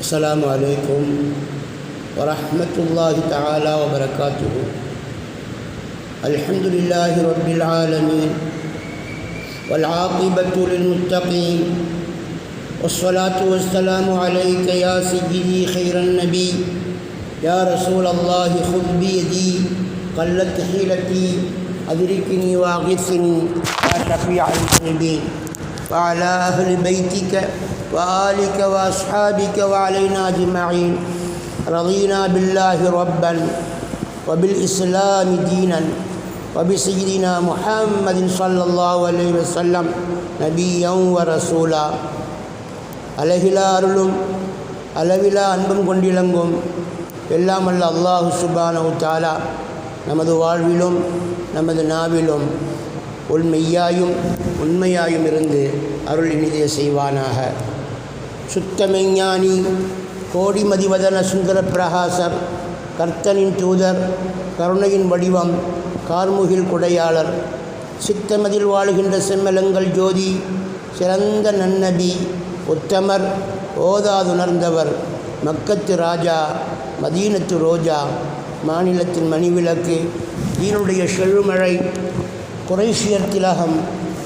السلام عليكم ورحمة الله تعالى وبركاته. الحمد لله رب العالمين والعاقبة للمتقين والصلاة والسلام عليك يا سيدي خير النبي يا رسول الله خذ بيدي قلت حيلتي أدركني وأغثني يا شفيع المذنبين وعلى أهل بيتك وآلك وأصحابك وعلينا أجمعين رضينا بالله ربا وبالإسلام دينا وبسيدنا محمد صلى الله عليه وسلم نبيا ورسولا அழகிலா அருளும் அளவிலா அன்பும் கொண்டிலங்கும் எல்லாம் அல்ல அல்லாஹு சுபானு தாலா நமது வாழ்விலும் நமது நாவிலும் உள் மெய்யாயும் உண்மையாயும் இருந்து அருள் இனிதே செய்வானாக. சுத்தமெஞ்ஞானி கோடி மதிவதன சுந்தர பிரகாசர் கர்த்தனின் தூதர் கருணையின் வடிவம் கார்முகில் குடையாளர் சித்தமதில் வாழுகின்ற செம்மலங்கள் ஜோதி சிறந்த நன்னபி உத்தமர் ஓதாதுணர்ந்தவர் மக்கத்து ராஜா மதீனத்து ரோஜா மாநிலத்தின் மணிவிளக்கு தீனுடைய செழுமழை குறைஷியர் திலகம்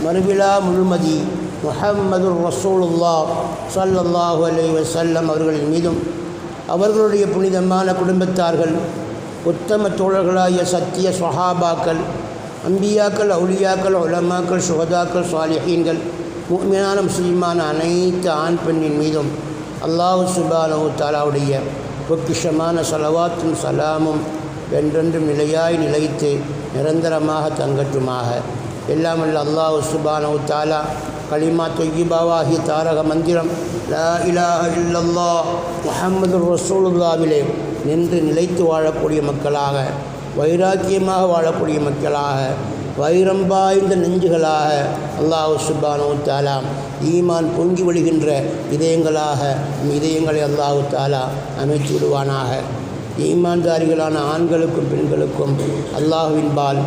மறுவிழா முழுமதி முஹம்மது ரசூலுல்லா சல்லல்லாஹு அலி வசல்லம் அவர்களின் மீதும் அவர்களுடைய புனிதமான குடும்பத்தார்கள் உத்தம தோழர்களாகிய சத்திய சொஹாபாக்கள் அம்பியாக்கள் அவுளியாக்கள் உலமாக்கள் சுகதாக்கள் சுவாலிஹீன்கள் முக்மினான முஸ்லீமான அனைத்து ஆண் பெண்ணின் மீதும் அல்லாஹு சுபானு தாலாவுடைய பொக்கிஷமான சலவாத்தும் சலாமும் என்றென்றும் நிலையாய் நிலைத்து நிரந்தரமாக தங்கட்டுமாக. எல்லாமல்ல அல்லாஹ் சுபானு தாலா களிமா தொய்யிபாவாகி தாரக மந்திரம் லா இலாஹ இல்லல்லா முஹம்மது ரசூலுல்லாவிலே நின்று நிலைத்து வாழக்கூடிய மக்களாக வைராக்கியமாக வாழக்கூடிய மக்களாக வைரம் பாய்ந்த நெஞ்சுகளாக அல்லாஹு சுபானு தாலா ஈமான் பொங்கி வழிகின்ற இதயங்களாக இதயங்களை அல்லாஹு தாலா அமைத்து விடுவானாக. ஈமான்தாரிகளான ஆண்களுக்கும் பெண்களுக்கும் அல்லாஹுவின்பால்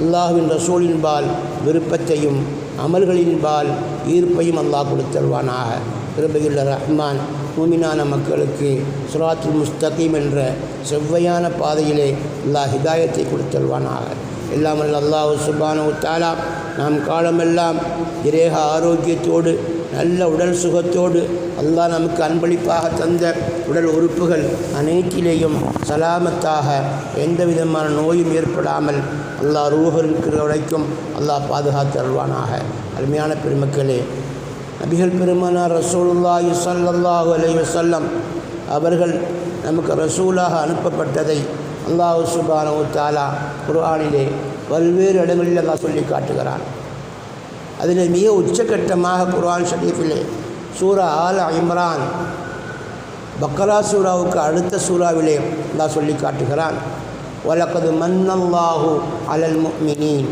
அல்லாஹுவின் ரசூலின்பால் விருப்பத்தையும் அமல்களின்பால் ஈர்ப்பையும் அல்லாஹ் கொடுத்தருவானாக. கிருபையுள்ள ரஹ்மான் மூமினான மக்களுக்கு சுராத்துல் முஸ்தகீம் என்ற செவ்வையான பாதையிலே அல்லாஹ் ஹிதாயத்தை கொடுத்தருவானாக. எல்லாமல் அல்லாஹ் சுபானு தாலா நாம் காலமெல்லாம் இரேக ஆரோக்கியத்தோடு நல்ல உடல் சுகத்தோடு அல்லாஹ் நமக்கு அன்பளிப்பாக தந்த உடல் உறுப்புகள் அனைத்திலேயும் சலாமத்தாக எந்த விதமான நோயும் ஏற்படாமல் அல்லாஹ் ரூஹ இருக்கிற வரைக்கும் அல்லாஹ் பாதுகாத்து அருள்வானாக. அருமையான பெருமக்களே நபிகள் பெருமானார் ரசூலுல்லாஹி சல்லாஹு அலைய சொல்லம் அவர்கள் நமக்கு ரசூலாக அனுப்பப்பட்டதை அல்லாஹு சுபானு தாலா குர்ஆனிலே பல்வேறு இடங்களில் அல்லாஹ் சொல்லி காட்டுகிறான். அதில் மிக உச்சகட்டமாக குர்ஆன் ஷரீஃபிலே சூரா ஆல் இம்ரான். பக்கரா சூராவுக்கு அடுத்த சூறாவிலே அல்லா சொல்லி காட்டுகிறான். வலக்கது மன்னல்லாஹு அலல் முக்மினீன்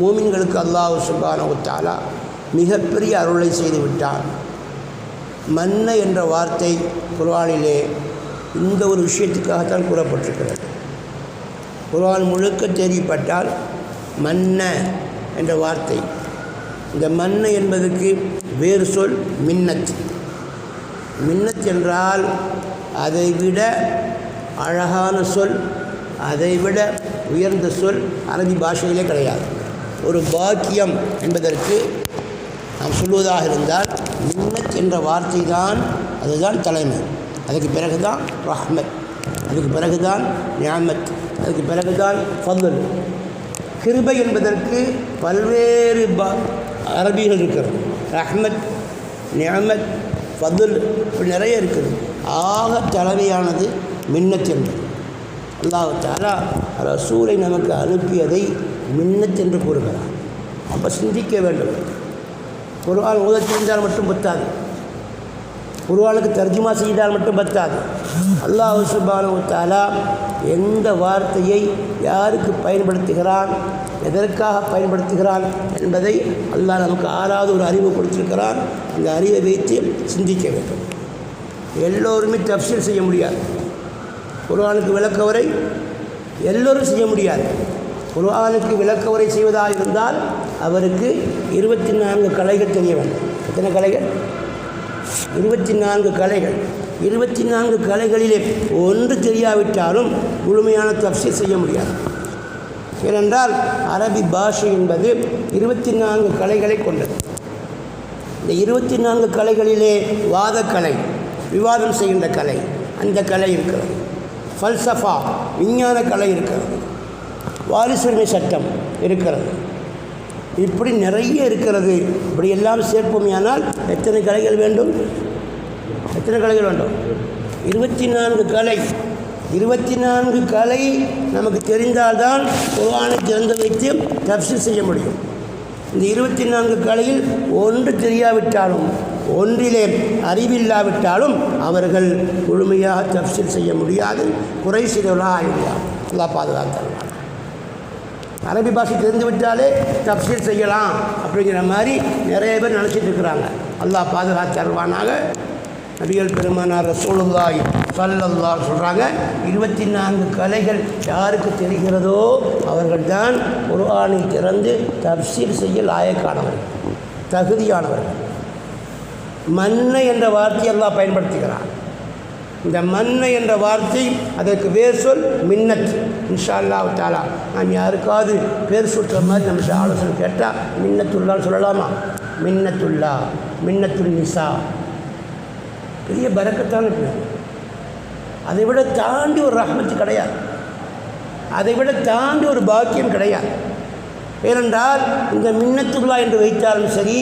மூமின்களுக்கு அல்லாஹு சுபான உத்தாலா மிகப்பெரிய அருளை செய்து விட்டான் மன்ன என்ற வார்த்தை குர்ஆனிலே இந்த ஒரு விஷயத்துக்காகத்தான் கூறப்பட்டிருக்கிறது. குர்ஆன் முழுக்க தெரியப்பட்டால் மன்ன என்ற வார்த்தை இந்த மண் என்பதுக்கு வேறு சொல் மின்னத் மின்னத் என்றால் அதைவிட அழகான சொல் அதைவிட உயர்ந்த சொல் அரபி பாஷையிலே கிடையாது. ஒரு பாக்கியம் என்பதற்கு நாம் சொல்வதாக இருந்தால் மின்னத் என்ற வார்த்தை தான் அதுதான் தலைமை. அதுக்கு பிறகு தான் ரஹ்மத் அதுக்கு பிறகு தான் நியாமத் அதுக்கு பிறகு தான் ஃபதுல். கிருபை என்பதற்கு பல்வேறு பா அரபிகள் இருக்கிறது ரஹ்மத் நியாமத் ஃபதுல் இப்படி நிறைய இருக்குது. ஆக தலைமையானது மின்னத் என்பது அல்லாஹ் ரசூலை நமக்கு அனுப்பியதை மின்னத் என்று கூறுகிறார் அப்போ சிந்திக்க வேண்டும். குர்ஆன் ஓத தெரிந்தால் மட்டும் பத்தாது. குருவானுக்கு தர்ஜுமா செய்தால் மட்டும் பத்தாது. அல்லாஹ் சுபானு தாலா எந்த வார்த்தையை யாருக்கு பயன்படுத்துகிறான்? எதற்காக பயன்படுத்துகிறான் என்பதை அல்லாஹ் நமக்கு ஆறாவது ஒரு அறிவு கொடுத்திருக்கிறான். அந்த அறிவை வைத்து சிந்திக்க வேண்டும். எல்லோருமே தப்சீல் செய்ய முடியாது. குர்ஆனுக்கு விளக்கவரை எல்லோரும் செய்ய முடியாது. குர்ஆனுக்கு விளக்கவரை செய்வதாக இருந்தால் அவருக்கு இருபத்தி நான்கு கலைகள் தெரிய வேண்டும். எத்தனை கலைகள்? இருபத்தி நான்கு கலைகள். இருபத்தி நான்கு கலைகளிலே ஒன்று தெரியாவிட்டாலும் முழுமையான தப்சீல் செய்ய முடியாது. ஏனென்றால் அரபி பாஷை என்பது இருபத்தி நான்கு கலைகளை கொண்டது. இந்த இருபத்தி நான்கு கலைகளிலே வாதக்கலை விவாதம் செய்கின்ற கலை அந்த கலை இருக்கிறது. ஃபல்சஃபா விஞ்ஞான கலை இருக்கிறது. வாரிசுரிமை சட்டம் இருக்கிறது. இப்படி நிறைய இருக்கிறது. இப்படி எல்லாம் சேர்ப்போமையானால் எத்தனை கலைகள் வேண்டும்? எத்தனை கலைகள் வேண்டும்? இருபத்தி நான்கு கலை. இருபத்தி நான்கு கலை நமக்கு தெரிந்தால்தான் குர்ஆனை திறந்து வைத்து தப்சீர் செய்ய முடியும். இந்த இருபத்தி நான்கு கலையில் ஒன்று தெரியாவிட்டாலும் ஒன்றிலே அறிவில்லாவிட்டாலும் அவர்கள் முழுமையாக தப்சீர் செய்ய முடியாது. குறை செய்தவர்களாக ஆகிவிடார் நல்லா பாதுகாத்தார்கள் அரபி பாஷை தெரிந்து விட்டாலே தப்சீர் செய்யலாம் அப்படிங்கிற மாதிரி நிறைய பேர் நினச்சிட்டு இருக்கிறாங்க. அல்லாஹ் பாதுகாத்து தருவானாக நபிகள் பெருமானார் ரசூலுல்லாய் சல்லல்லா சொல்கிறாங்க இருபத்தி நான்கு கலைகள் யாருக்கு தெரிகிறதோ அவர்கள்தான் குர்ஆனை திறந்து தப்சீர் செய்ய லாயக்கானவர்கள் தகுதியானவர்கள் மன்னை என்ற வார்த்தையை அல்லாஹ் பயன்படுத்துகிறான். இந்த மன்னை என்ற வார்த்தை அதற்கு வேர் சொல் மின்னத். இன்ஷா அல்லாஹ் தாலா நாம் யாருக்காவது பேர் சுற்றுற மாதிரி நம்ம ஆலோசனை கேட்டால் மின்னத்துல்லான்னு சொல்லலாமா? மின்னத்துல்லா மின்னத்துல் நிசா. பெரிய பரக்கத்தான பேர். அதை விட தாண்டி ஒரு ரஹமத்து கிடையாது அதை விட தாண்டி ஒரு பாக்கியம் கிடையாது ஏனென்றால் இந்த மின்னத்துல்லா என்று வைத்தாலும் சரி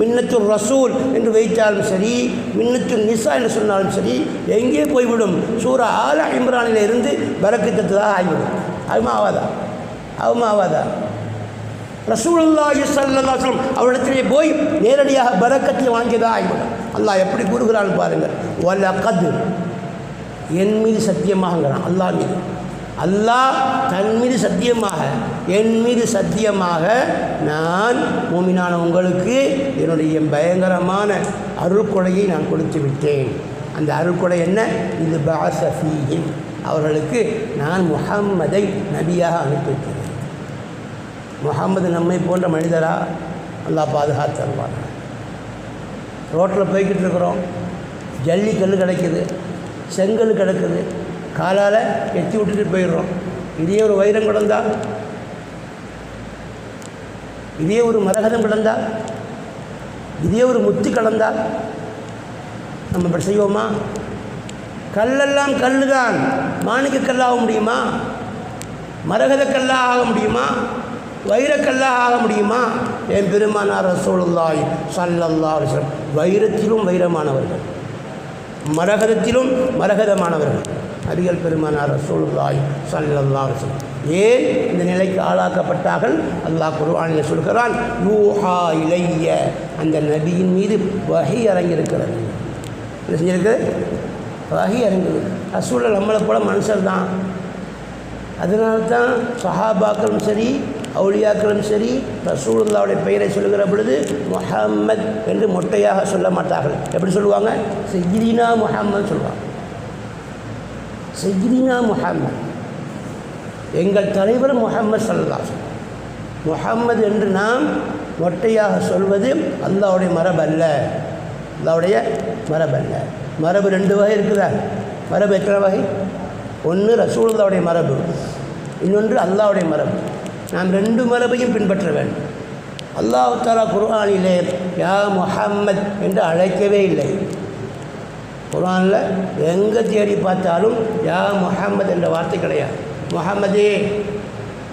மின்னத்து ரசூல் என்று வைத்தாலும் சரி மின்னத்து நிசா என்று சொன்னாலும் சரி எங்கே போய்விடும்? சூரா ஆல இம்ரானில் இருந்து பரக்கத்ததாக ஆகிவிடும் அதுமா ஆவாதா? அதுமா ஆவாதா? ரசூலுல்லாஹி ஸல்லல்லாஹு அவரிடத்திலே போய் நேரடியாக பரக்கத்தை வாங்கியதாக ஆகிவிடும் அல்லாஹ் எப்படி கூறுகிறான்னு பாருங்கள். கது என் மீது சத்தியமாகங்கிறான் அல்லாஹ் மீது. அல்லாஹ் தன் மீது சத்தியமாக என் மீது சத்தியமாக நான் மூமினான உங்களுக்கு என்னுடைய பயங்கரமான அருள்கொடையை நான் கொடுத்து விட்டேன். அந்த அருள்கொடை என்ன? இது பாசஃபீஹிம் அவர்களுக்கு நான் முகம்மதை நபியாக அனுப்பிவிட்டேன் முகமது முகம்மது நம்மை போன்ற மனிதரா? அல்லாஹ் பாதுகாத்து தருவார் ரோட்டில் போய்கிட்டு இருக்கிறோம் ஜல்லி கல் கிடைக்குது. செங்கல் கிடக்குது. காலால் எத்தி விட்டுட்டு போயிடுறோம். இதே ஒரு வைரம் கிடந்தா? இதே ஒரு மரகதம் கிடந்தா? இதே ஒரு முத்து கலந்தா? நம்ம இப்படி செய்வோமா? கல்லெல்லாம் கல்லுதான். மாணிக்க கல்லாக முடியுமா? மரகத கல்லாக ஆக முடியுமா? வைரக்கல்லாக ஆக முடியுமா? என் பெருமானார் ரசூலுல்லாய் சல்லல்லா அலிஸ்லம் வைரத்திலும் வைரமானவர்கள். மரகதத்திலும் மரகதமானவர்கள். அடிகள் பெருமானார் ரசூலுல்லாய் சல்லல்லா அலிஸ்லம் ஏன் இந்த நிலைக்கு ஆளாக்கப்பட்டார்கள்? அல்லாஹ் குர்ஆனில் சொல்கிறான் யூஹா இளைய அந்த நபியின் மீது வகை இறங்கியிருக்கிறது என்ன செஞ்சிருக்கு? வகை இறங்குது ரசூலில் நம்மளை போல மனுஷர் தான் அதனால தான் சஹாபாக்களும் சரி அவுளியாக்களும் சரி ரசூலுல்லாவுடைய பெயரை சொல்லுகிற பொழுது முஹம்மத் என்று மொட்டையாக சொல்ல மாட்டார்கள். எப்படி சொல்லுவாங்க? செய்தினா முஹம்மத் சொல்லுவாங்க. செய்தினா முஹம்மத். எங்கள் தலைவர் முஹம்மது சொல்லலாம் முஹம்மது என்று நாம் மொட்டையாக சொல்வது அல்லாவுடைய மரபல்ல அல்லாவுடைய மரபல்ல மரபு ரெண்டு வகை இருக்குதா? மரபு எத்தனை வகை? ஒன்று ரசூலுல்லாவுடைய மரபு இன்னொன்று அல்லாவுடைய மரபு. நாம் ரெண்டு மரபையும் பின்பற்ற வேண்டும். அல்லாஹு தாலா குர்ஆனிலே யா முஹம்மத் என்று அழைக்கவே இல்லை. குர்ஆனில் எங்கே தேடி பார்த்தாலும் யா முஹம்மத் என்ற வார்த்தை கிடையாது. முஹம்மதே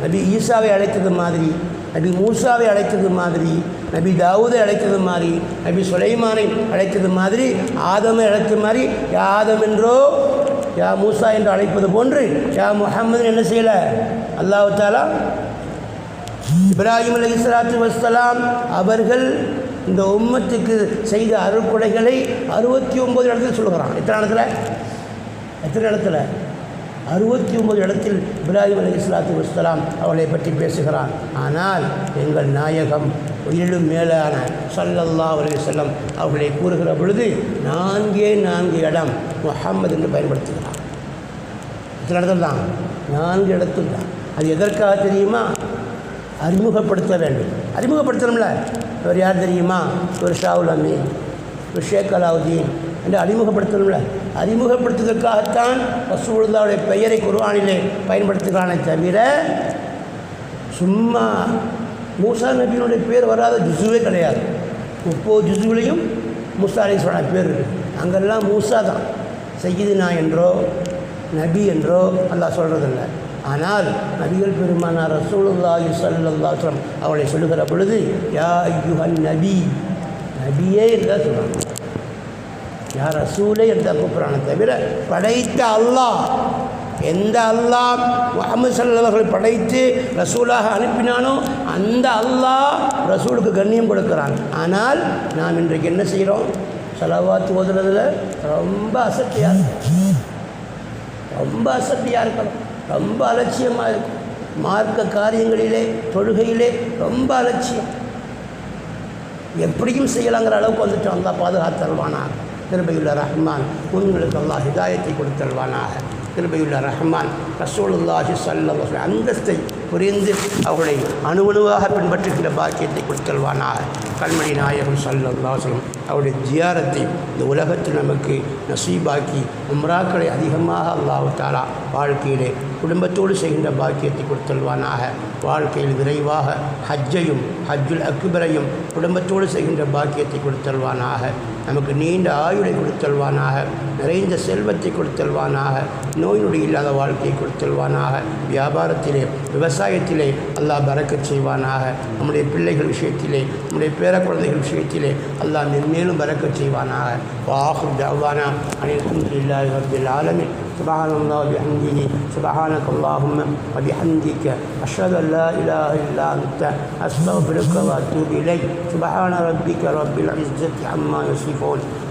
நபி ஈசாவை அழைத்தது மாதிரி நபி மூசாவை அழைத்தது மாதிரி நபி தாவூதை அழைத்தது மாதிரி நபி சுலைமானை அழைத்தது மாதிரி ஆதமை அழைத்த மாதிரி யா ஆதம் என்றோ யா மூசா என்று அழைப்பது போன்று யா முஹம்மது என்ன செய்யலை? அல்லாஹாலா இப்ராஹிம் அலி இஸ்லாத்து வசலாம் அவர்கள் இந்த உம்மத்துக்கு செய்த அருள்கொடைகளை அறுபத்தி ஒம்பது இடத்துல சொல்லுகிறான். எத்தனை இடத்துல? எத்தனை இடத்துல? அறுபத்தி ஒம்பது இடத்தில் இப்ராஹிம் அலி இஸ்லாத்து வசலாம் அவளை பற்றி பேசுகிறான். ஆனால் எங்கள் நாயகம் உயிரிலும் மேலான சல்லல்லா அலி செல்லம் அவர்களை கூறுகிற பொழுது நான்கே நான்கு இடம் முஹம்மது என்று பயன்படுத்துகிறான். எத்தனை இடத்துல தான்? நான்கு இடத்துல தான். அது எதற்காக தெரியுமா? அறிமுகப்படுத்த வேண்டும். அறிமுகப்படுத்தணும்ல? இவர் யார் தெரியுமா? இவர் ஷாவுல் அமீன் ஒரு ஷேக் அலாவுதீன் என்று அறிமுகப்படுத்தணும்ல? அறிமுகப்படுத்துவதற்காகத்தான் ரசூலுல்லாவுடைய பெயரை குர்வானிலே பயன்படுத்துகிறானே தவிர சும்மா மூசா நபியினுடைய பேர் வராத ஜிசுவே கிடையாது. முப்பது ஜிசுவிலையும் மூசா அலிஸ்வரோட பேர் இருக்குது அங்கெல்லாம் மூசா தான். செய்யுதுனா என்றோ நபி என்றோ அல்லாஹ் சொல்கிறதில்ல ஆனால் நபிகள் பெருமானார் ரசூலுல்லாஹி சல்லாஸ்லம் அவளை சொல்லுகிற பொழுது யா யுஹன் நபி. நபியே என்றால் சொல்கிறாங்க யார் ரசூலே இருந்தால் கூப்பிட்றானே தவிர படைத்த அல்லாஹ் எந்த அல்லாஹ் முகமது சல்லவர்களை படைத்து ரசூலாக அனுப்பினானோ அந்த அல்லாஹ் ரசூலுக்கு கண்ணியம் கொடுக்கிறான். ஆனால் நாம் இன்றைக்கு என்ன செய்கிறோம் செலவாத்து ஓதுறதுல ரொம்ப அசத்தியாக இருக்கும் ரொம்ப அசத்தியாக இருக்கணும். ரொம்ப அலட்சியமாக இருக்கும். மார்க்க காரியங்களிலே தொழுகையிலே ரொம்ப அலட்சியம். எப்படியும் செய்யலாங்கிற அளவுக்கு வந்துட்டு வந்தால் பாதுகாத்தல்வானாக கிருபையுள்ள ரஹ்மான் உங்களுக்கு எல்லாம் ஹிதாயத்தை கொடுத்தல்வானாக கிருபையுள்ள ரஹ்மான் ரசூலுல்லாஹி ஸல்லல்லாஹு அந்தஸ்தை புரிந்து அவர்களை அணுவணுவாக பின்பற்றுகின்ற பாக்கியத்தை கொடுத்தல்வானாக கண்மணி நாயகம் சல்லாசலம் அவருடைய ஜியாரத்தை இந்த உலகத்தில் நமக்கு நசீபாக்கி உம்ராக்களை அதிகமாக அல்லாஹு வாழ்க்கையிலே குடும்பத்தோடு செய்கின்ற பாக்கியத்தை கொடுத்தல்வானாக வாழ்க்கையில் விரைவாக ஹஜ்ஜையும் ஹஜ்ஜுல் அக்பரையும் குடும்பத்தோடு செய்கின்ற பாக்கியத்தை கொடுத்தல்வானாக நமக்கு நீண்ட ஆயுளை கொடுத்தல்வானாக நிறைந்த செல்வத்தை கொடுத்தல்வானாக நோய் நொடி இல்லாத வாழ்க்கையை கொடுத்தல்வானாக வியாபாரத்திலே விவசாய விவசாயத்திலே அல்லாஹ் பறக்கச் செய்வானாக நம்முடைய பிள்ளைகள் விஷயத்திலே நம்முடைய பேர குழந்தைகள் விஷயத்திலே அல்லாஹ் மென்மேலும் பறக்கச் செய்வானாக வாஹு தவானா அனைத்து ரபில் ஆலமின் سبحان الله وبحمده سبحانك اللهم وبحمدك أشهد أن لا إله إلا أنت أستغفرك وأتوب إليك سبحان ربك رب العزة عما يصفون